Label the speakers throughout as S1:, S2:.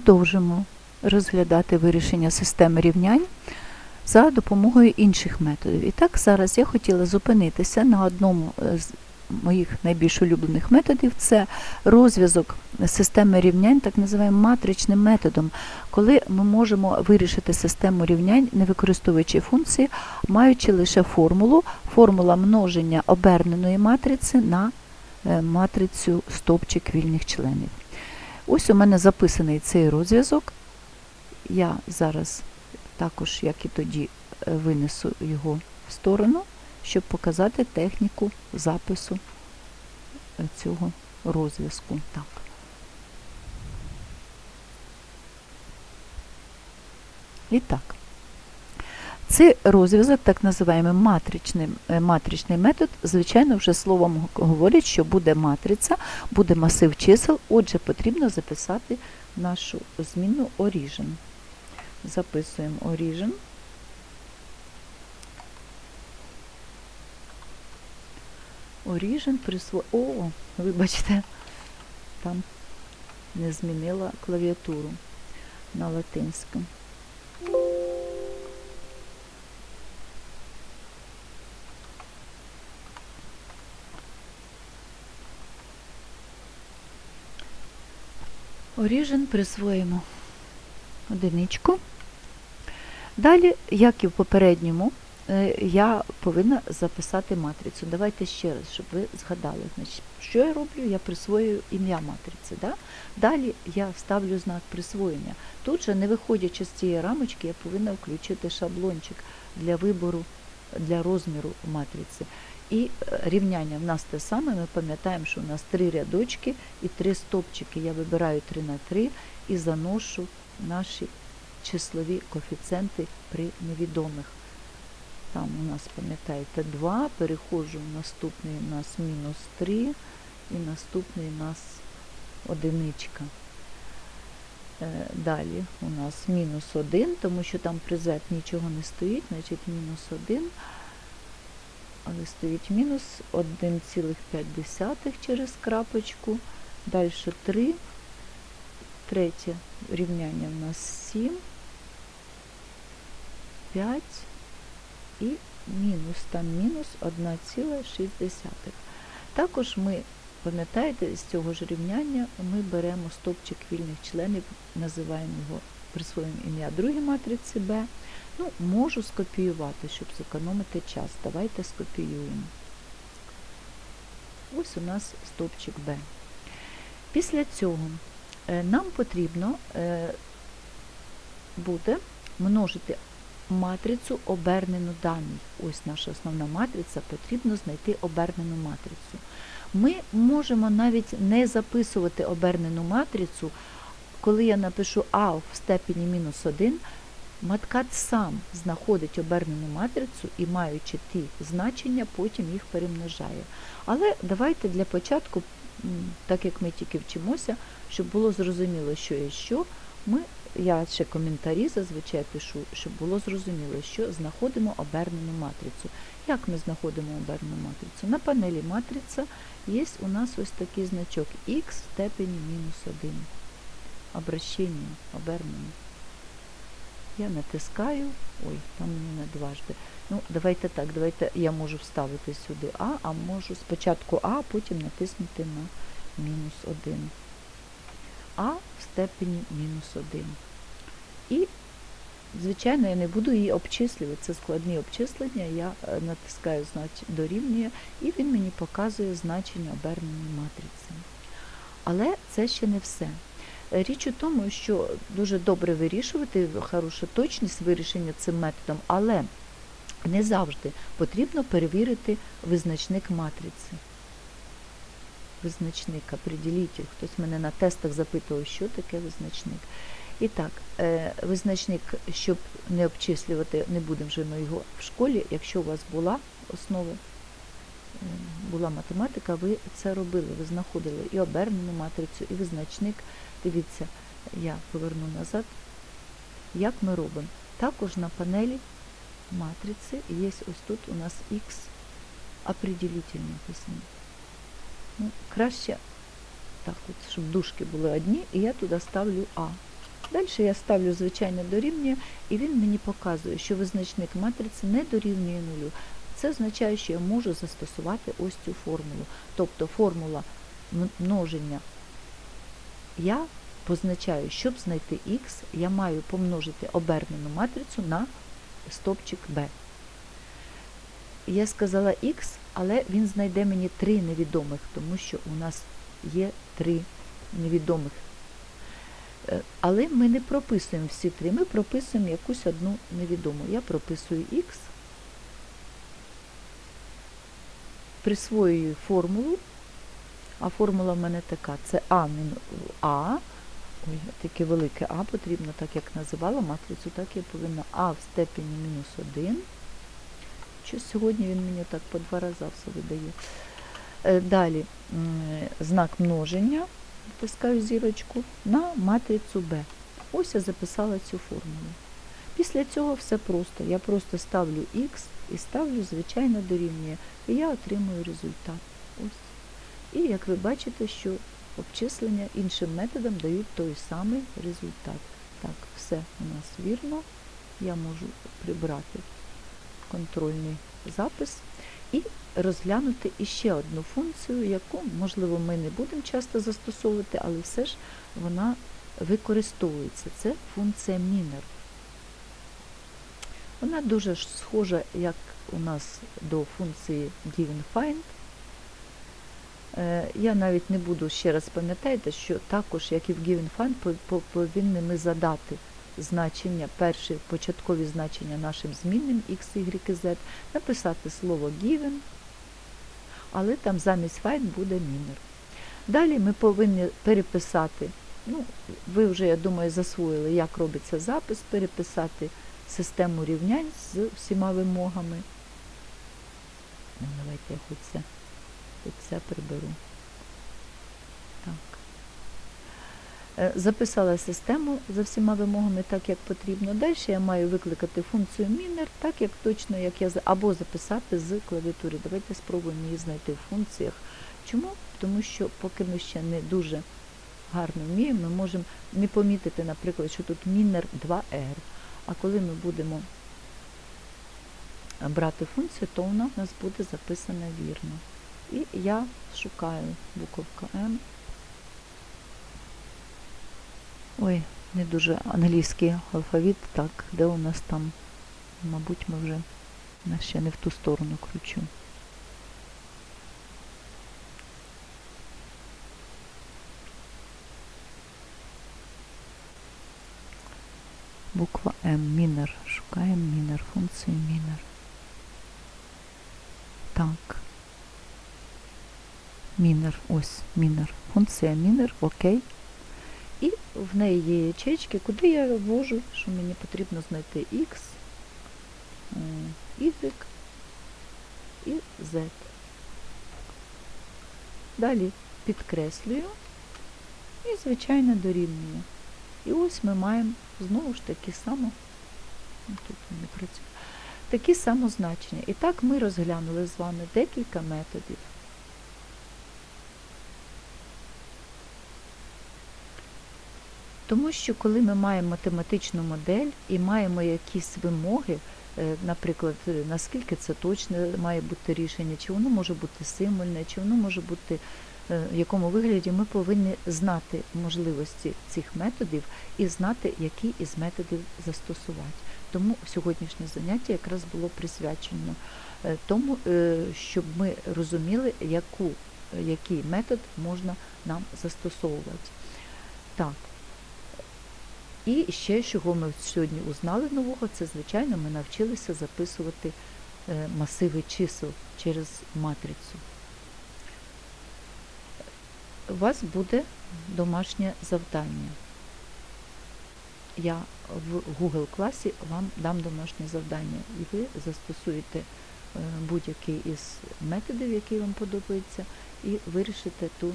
S1: продовжимо розглядати вирішення системи рівнянь за допомогою інших методів. І так, зараз я хотіла зупинитися на одному з моїх найбільш улюблених методів це розв'язок системи рівнянь, так називаємо матричним методом, коли ми можемо вирішити систему рівнянь, не використовуючи функції, маючи лише формулу, формула множення оберненої матриці на е, матрицю стовпчик вільних членів. Ось у мене записаний цей розв'язок. Я зараз також, як і тоді, е, винесу його в сторону, щоб показати техніку запису е, цього розв'язку. Так. І так. Це розв'язок, так називаємо матричний, е, матричний метод. Звичайно, вже словом говорять, що буде матриця, буде масив чисел, отже, потрібно записати нашу зміну origin. Записуємо origin. Origin присво... О, вибачте, там не змінила клавіатуру на латинську. Origin присвоїмо одиничку. Далі, як і в попередньому, е, я повинна записати матрицю. Давайте ще раз, щоб ви згадали. Значить, що я роблю? Я присвоюю ім'я матриці. Да? Далі я ставлю знак присвоєння. Тут же, не виходячи з цієї рамочки, я повинна включити шаблончик для вибору, для розміру матриці. І е, рівняння в нас те саме, ми пам'ятаємо, що у нас три рядочки і три стопчики. Я вибираю 3 на 3 і заношу наші числові коефіцієнти при невідомих. Там у нас, пам'ятаєте, 2, переходжу в наступний у нас мінус 3 і наступний у нас одиничка. Е, Далі у нас мінус 1, тому що там при z нічого не стоїть, значить мінус 1 але стоїть мінус 1,5 через крапочку. Далі 3. Третє рівняння в нас 7, 5 і мінус, там мінус 1,6. Також ми, пам'ятаєте, з цього ж рівняння ми беремо стопчик вільних членів, називаємо його, присвоїмо ім'я другій матриці B. Ну, можу скопіювати, щоб зекономити час. Давайте скопіюємо. Ось у нас стовпчик Б. Після цього е, нам потрібно е, буде множити матрицю обернену даних. Ось наша основна матриця, потрібно знайти обернену матрицю. Ми можемо навіть не записувати обернену матрицю, коли я напишу А в степені мінус 1, Маткат сам знаходить обернену матрицю і, маючи ті значення, потім їх перемножає. Але давайте для початку, так як ми тільки вчимося, щоб було зрозуміло, що є що, ми, я ще коментарі зазвичай пишу, щоб було зрозуміло, що знаходимо обернену матрицю. Як ми знаходимо обернену матрицю? На панелі матриця є у нас ось такий значок х в степені мінус 1. Обращення обернене. Я натискаю, ой, там не дважди. Ну, давайте так, давайте я можу вставити сюди А, а можу спочатку А, а потім натиснути на мінус 1. А в степені мінус 1. І, звичайно, я не буду її обчислювати. Це складні обчислення. Я е, натискаю дорівнює, і він мені показує значення оберненої матриці. Але це ще не все. Річ у тому, що дуже добре вирішувати, хороша точність вирішення цим методом, але не завжди потрібно перевірити визначник матриці. Визначник, определитель. Хтось мене на тестах запитував, що таке визначник. І так, визначник, щоб не обчислювати, не будемо вже ми його в школі, якщо у вас була основа, була математика, ви це робили, ви знаходили і обернену матрицю, і визначник. Дивіться, я поверну назад. Як ми робимо? Також на панелі матриці є ось тут у нас Х определитель написано. Ну, Краще так от, щоб дужки були одні, і я туди ставлю А. Далі я ставлю звичайно дорівнює, і він мені показує, що визначник матриці не дорівнює нулю. Це означає, що я можу застосувати ось цю формулу. Тобто формула множення я позначаю, щоб знайти х, я маю помножити обернену матрицю на стопчик b. Я сказала х, але він знайде мені три невідомих, тому що у нас є три невідомих. Е, Але ми не прописуємо всі три, ми прописуємо якусь одну невідому. Я прописую х, присвоюю формулу, а формула в мене така: це а а. Ой, таке велике А потрібно, так як називала матрицю, так я повинна А в степені мінус 1. Що сьогодні він мені так по два рази все видає. Е, Далі знак множення, натискаю зірочку, на матрицю Б. Ось я записала цю формулу. Після цього все просто. Я просто ставлю Х і ставлю, звичайно, дорівнює. І я отримую результат. Ось. І як ви бачите, що обчислення іншим методом дають той самий результат. Так, все у нас вірно. Я можу прибрати контрольний запис і розглянути іще одну функцію, яку, можливо, ми не будемо часто застосовувати, але все ж вона використовується. Це функція мінер. Вона дуже схожа, як у нас до функції given find. Е, Я навіть не буду ще раз пам'ятайте, що також, як і в given find, по- по- повинні ми задати значення, перші початкові значення нашим змінним x, y z, написати слово given, але там замість find буде мінер. Далі ми повинні переписати, ну, ви вже, я думаю, засвоїли, як робиться запис, переписати систему рівнянь з всіма вимогами. Ну, давайте я хоч це, хоч це приберу. Так. Е, Записала систему за всіма вимогами так, як потрібно. Далі я маю викликати функцію мінер, так як точно, як я або записати з клавіатури. Давайте спробуємо її знайти в функціях. Чому? Тому що поки ми ще не дуже гарно вміємо, ми можемо не помітити, наприклад, що тут мінер 2R. А коли ми будемо брати функцію, то вона в нас буде записана вірно. І я шукаю буковка М. Ой, не дуже англійський алфавіт. Так, де у нас там? Мабуть, ми вже ще не в ту сторону кручу. Буква М, мінер. Шукаємо мінер, функцію мінер. Так. Мінер, ось мінер. Функція мінер, окей. І в неї є ячейки, куди я ввожу, що мені потрібно знайти X, е, Y і Z. Далі підкреслюю і, звичайно, дорівнюю. І ось ми маємо знову ж такі само, ну, тут не працює, такі само значення. І так ми розглянули з вами декілька методів. Тому що коли ми маємо математичну модель і маємо якісь вимоги, е, наприклад, е, наскільки це точне має бути рішення, чи воно може бути символьне, чи воно може бути в якому вигляді, ми повинні знати можливості цих методів і знати, які із методів застосувати. Тому сьогоднішнє заняття якраз було присвячено е, тому, е, щоб ми розуміли, яку, який метод можна нам застосовувати. Так. І ще, чого ми сьогодні узнали нового, це, звичайно, ми навчилися записувати е, масиви чисел через матрицю. У вас буде домашнє завдання. Я в Google класі вам дам домашнє завдання, і ви застосуєте е, будь-який із методів, який вам подобається, і вирішите ту, е,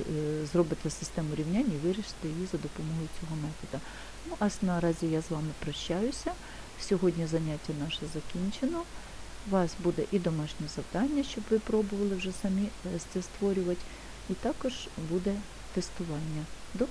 S1: е, зробите систему рівнянь і вирішите її за допомогою цього методу. Ну, а наразі я з вами прощаюся. Сьогодні заняття наше закінчено. У вас буде і домашнє завдання, щоб ви пробували вже самі це створювати, і також буде тестування. До побачення.